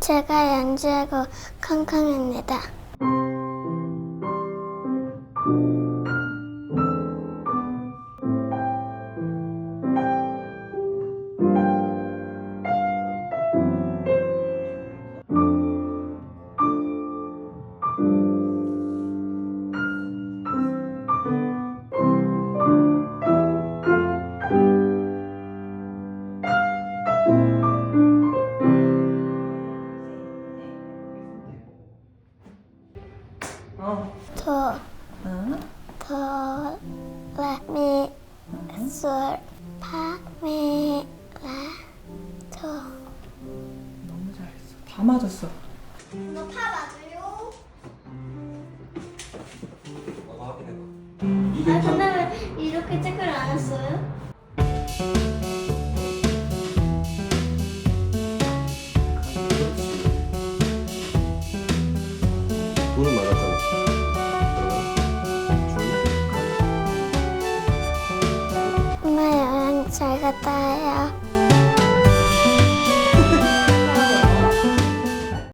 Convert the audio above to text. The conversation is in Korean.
제가 연주하고 康康입니다. 어. 도, 응? 도, 라, 미, 솔, 파, 미, 라, 도. 너무 잘했어. 다 맞았어. 너파 맞아요? 아 근데 왜 이렇게 체크를 안 했어요? 돈을 말았잖아. 拜拜呀